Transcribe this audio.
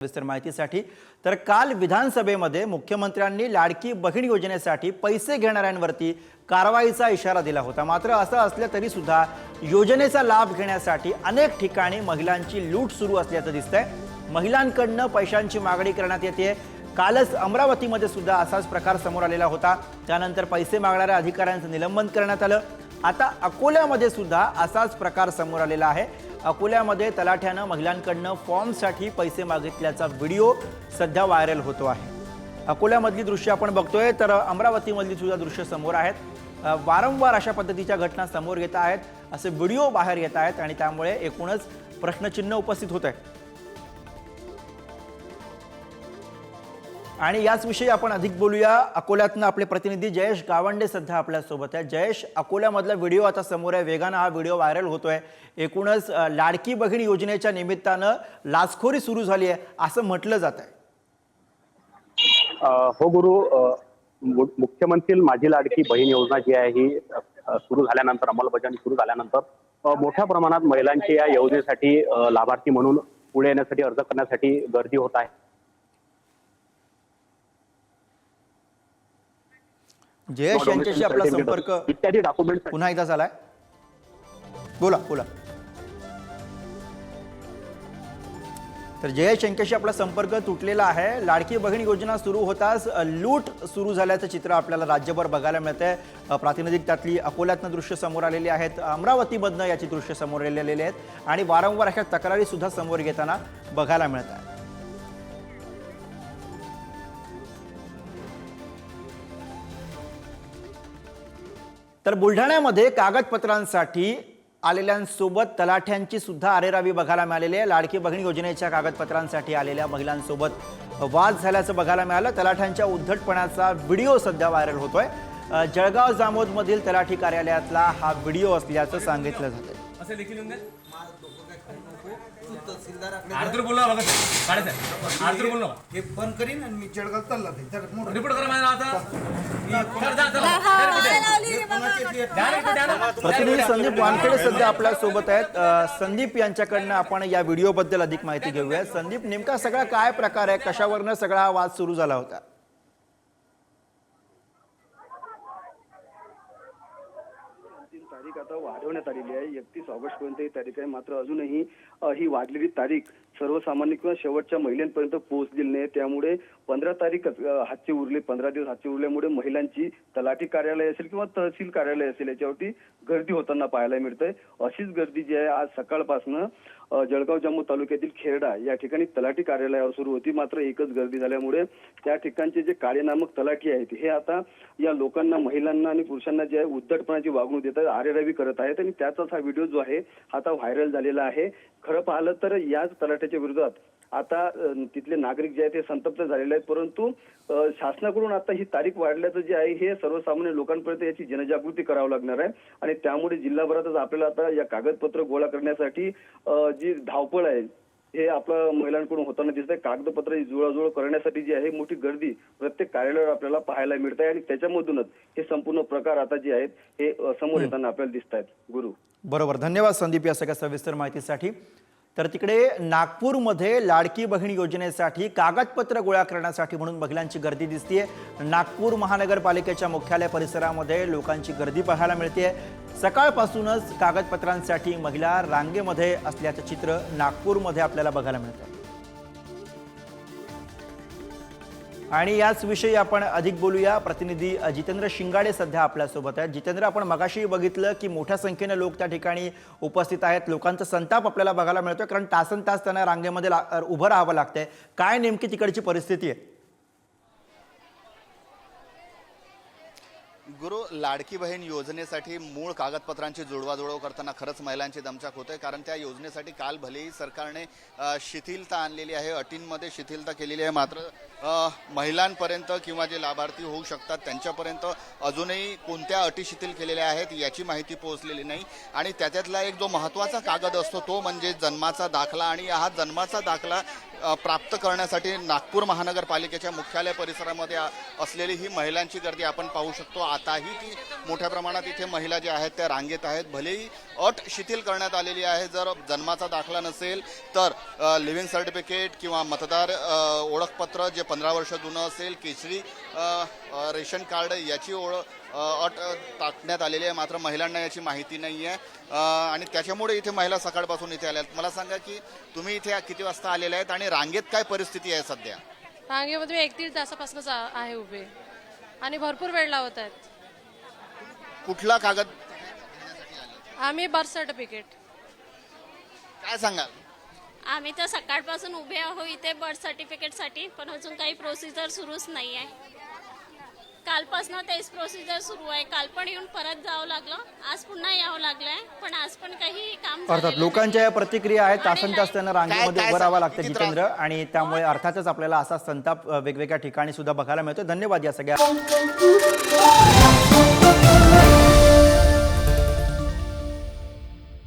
सविस्तर माहितीसाठी. तर काल विधानसभेमध्ये मुख्यमंत्र्यांनी लाडकी बहीण योजनेसाठी पैसे घेणाऱ्यांवरती कारवाईचा इशारा दिला होता. मात्र असं असलं तरी सुद्धा योजनेचा लाभ घेण्यासाठी अनेक ठिकाणी महिलांची लूट सुरू असल्याचं दिसतंय. महिलांकडनं पैशांची मागणी करण्यात येते. कालच अमरावतीमध्ये सुद्धा असाच प्रकार समोर आलेला होता. त्यानंतर पैसे मागणाऱ्या अधिकाऱ्यांचं निलंबन करण्यात आलं. आता अकोल्यामध्ये सुद्धा असाच प्रकार समोर आलेला आहे. अकोल्यामध्ये तलाठ्यानं महिलांकडनं फॉर्मसाठी पैसे मागितल्याचा व्हिडिओ सध्या व्हायरल होतो आहे. अकोल्यामधली दृश्य आपण बघतोय तर अमरावतीमधली सुद्धा दृश्य समोर आहेत. वारंवार अशा पद्धतीच्या घटना समोर येत आहेत. असे व्हिडिओ बाहेर येत आहेत आणि त्यामुळे एकूणच प्रश्नचिन्ह उपस्थित होत आहे आणि याच विषयी आपण अधिक बोलूया. अकोल्यातनं आपले प्रतिनिधी जयेश गावंडे सध्या आपल्यासोबत आहे जयेश अकोल्यामधला व्हिडिओ आता समोर आहे. वेगानं हा व्हिडिओ व्हायरल होतोय. एकूणच लाडकी बहीण योजनेच्या निमित्तानं लाचखोरी सुरू झाली आहे असं म्हटलं जात आहे. हो गुरु मुख्यमंत्री माझी लाडकी बहीण योजना जी आहे ही सुरू झाल्यानंतर अंमलबजावणी सुरू झाल्यानंतर मोठ्या प्रमाणात महिलांची या योजनेसाठी लाभार्थी म्हणून पुढे येण्यासाठी अर्ज करण्यासाठी गर्दी होत आहे. जयेश यांच्याशी आपला संपर्क इत्यादी डॉक्युमेंट पुन्हा एकदा झालाय. बोला बोला. तर जयेश यांच्याशी आपला संपर्क तुटलेला आहे. लाडकी बहीण योजना सुरू होताच लूट सुरू झाल्याचं चित्र आपल्याला राज्यभर बघायला मिळतंय. प्रातिनिधिक त्यातली अकोल्यातनं दृश्य समोर आलेली आहेत. अमरावतीमधनं याची दृश्य समोर आलेली आहेत. आणि वारंवार अशा तक्रारी सुद्धा समोर येताना बघायला मिळत आहेत तर बुलढाण्यामध्ये कागदपत्रांसाठी आलेल्यांसोबत तलाठ्यांची सुद्धा अरेरावी बघायला मिळालेली आहे. लाडकी बहिणी योजनेच्या कागदपत्रांसाठी आलेल्या महिलांसोबत वाद झाल्याचं बघायला मिळालं. तलाठ्यांच्या उद्धटपणाचा व्हिडिओ सध्या व्हायरल होतोय. जळगाव जामोदमधील तलाठी कार्यालयातला हा व्हिडिओ असल्याचं सांगितलं जातं असे देखील येऊन दे आर्द्र बोलला बघा. साडे साहेब आर्द्र बोललो हे बंद करीन आणि मी जळगाव चालला ते तर मोठं रिपोर्ट करा माझ्या आता. द्या द्या. प्रतिनिधी संदीप वानखेडे सध्या आपल्यासोबत आहेत. संदीप यांच्याकडनं आपण या व्हिडिओबद्दल अधिक माहिती घेऊया. संदीप नेमका सगळा काय प्रकार आहे? कशावरनं सगळा हा वाद सुरू झाला होता? तारीख आता वाढवण्यात आलेली आहे. एकतीस ऑगस्ट पर्यंत ही तारीख आहे. मात्र अजूनही ही वाढलेली तारीख सर्वसामान्य किंवा शेवटच्या महिलांपर्यंत पोहोचलेली नाही. त्यामुळे पंधरा तारीखच हातचे उरले पंधरा दिवस हातचे उरल्यामुळे महिलांची तलाठी कार्यालय असेल किंवा तहसील कार्यालय असेल याच्यावरती गर्दी होताना पाहायला मिळते अशीच गर्दी जी आहे आज सकाळपासून जळगाव जामोद तालुक्यातील खेरडा या ठिकाणी तलाठी कार्यालयावर सुरू होती. मात्र एकच गर्दी झाल्यामुळे त्या ठिकाणचे जे कार्यनामक तलाठी आहेत हे आता या लोकांना महिलांना आणि पुरुषांना जे आहे उद्धटपणाची वागणूक देतात आरेरावी करत आहेत. आणि त्याचाच हा व्हिडिओ जो आहे आता व्हायरल झालेला आहे. खरं पाहिलं तर याच तलाठ्याच्या विरोधात आता तिथले नागरिक जे आहेत ते संतप्त झालेले आहेत. परंतु शासनाकडून आता ही तारीख वाढल्याचं जे आहे हे सर्वसामान्य लोकांपर्यंत याची जनजागृती करावं लागणार आहे. आणि त्यामुळे जिल्हाभरातच आपल्याला आता या कागदपत्र गोळा करण्यासाठी जी धावपळ आहे हे आपल्या महिलांकडून होताना दिसत आहे कागदपत्र जुळाजुळ करण्यासाठी जी आहे मोठी गर्दी प्रत्येक कार्यालयावर आपल्याला पाहायला मिळत आहे आणि त्याच्यामधूनच हे संपूर्ण प्रकार आता जे आहेत हे समोर येताना आपल्याला दिसत आहेत गुरु. बरोबर. धन्यवाद संदीप या सगळ्या सविस्तर माहितीसाठी. तर तिकडे नागपूरमध्ये लाडकी बहीण योजनेसाठी कागदपत्र गोळा करण्यासाठी म्हणून महिलांची गर्दी दिसतीये. नागपूर महानगरपालिकेच्या मुख्यालय परिसरामध्ये लोकांची गर्दी पाहायला मिळते सकाळपासूनच कागदपत्रांसाठी महिला रांगेमध्ये असल्याचं चित्र नागपूरमध्ये आपल्याला बघायला मिळतं आणि याच विषयी आपण अधिक बोलूया. प्रतिनिधी जितेंद्र शिंगाडे सध्या आपल्यासोबत आहेत. जितेंद्र आपण मगाशी बघितलं की मोठ्या संख्येने लोक त्या ठिकाणी उपस्थित आहेत. लोकांचा संताप आपल्याला बघायला मिळतोय कारण तासन तास त्यांना रांगेमध्ये ला- उभं राहावं लागतंय. काय नेमकी तिकडची परिस्थिती आहे? गुरु लाडकी बहीण योजनेसाठी मूळ कागदपत्रांची जुळवाजुळव करताना खरंच महिलांची दमचाक होते कारण त्या योजनेसाठी काल भलेही सरकारने शिथिलता आणलेली आहे अटींमध्ये शिथिलता केलेली आहे मात्र महिलांपर्यंत किंवा जे लाभार्थी होऊ शकतात त्यांच्यापर्यंत अजूनही कोणत्या अटी शिथिल केलेल्या आहेत याची माहिती पोहोचलेली नाही. आणि त्याच्यातला एक जो महत्त्वाचा कागद असतो तो म्हणजे जन्माचा दाखला. आणि हा जन्माचा दाखला प्राप्त करण्यासाठी नागपूर महानगरपालिकेच्या मुख्यालय परिसरामध्ये असलेली ही महिलांची गर्दी आपण पाहू शकतो. आताही ती मोठ्या प्रमाणात इथे महिला ज्या आहेत त्या रांगेत आहेत. भलेही अट शिथिल करण्यात आलेली आहे. जर जन्माचा दाखला नसेल तर लिव्हिंग सर्टिफिकेट किंवा मतदार ओळखपत्र जे पंधरा वर्ष जुनं असेल केसरी रेशन कार्ड याची ओळख अट टाकण्यात आलेली आहे. मात्र महिलांना याची माहिती नाही आहे. आणि त्याच्यामुळे इथे महिला सकाळपासून इथे आल्या आहेत. मला सांगा की तुम्ही इथे किती वाजता आलेले आहेत आणि रांगेत काय परिस्थिती आहे सध्या? रांगेमध्ये मी एक दीड तासापासूनच आहे उभे. आणि भरपूर वेळ लावत आहेत. कुठला कागद? आम्ही बर्थ सर्टिफिकेट. काय सांगाल? आम्ही तर सकाळपासून उभे आहो इथे बर्थ सर्टिफिकेटसाठी पण अजून काही प्रोसिजर सुरूच नाही आहे. कालपासनं तेच प्रोसिजर सुरू आहे. काल पण येऊन परत जावं लागलं. आज पुन्हा यावं लागलंय. पण आज पण काही काम अर्थात झालेलं लोकांच्या या प्रतिक्रिया आहेत तासन तास त्यांना रांगेमध्ये उभं राहावं लागतं? जितेंद्र. आणि त्यामुळे अर्थातच आपल्याला असा संताप अ, वेगवेगळ्या ठिकाणी सुद्धा बघायला मिळतो धन्यवाद या सगळ्या.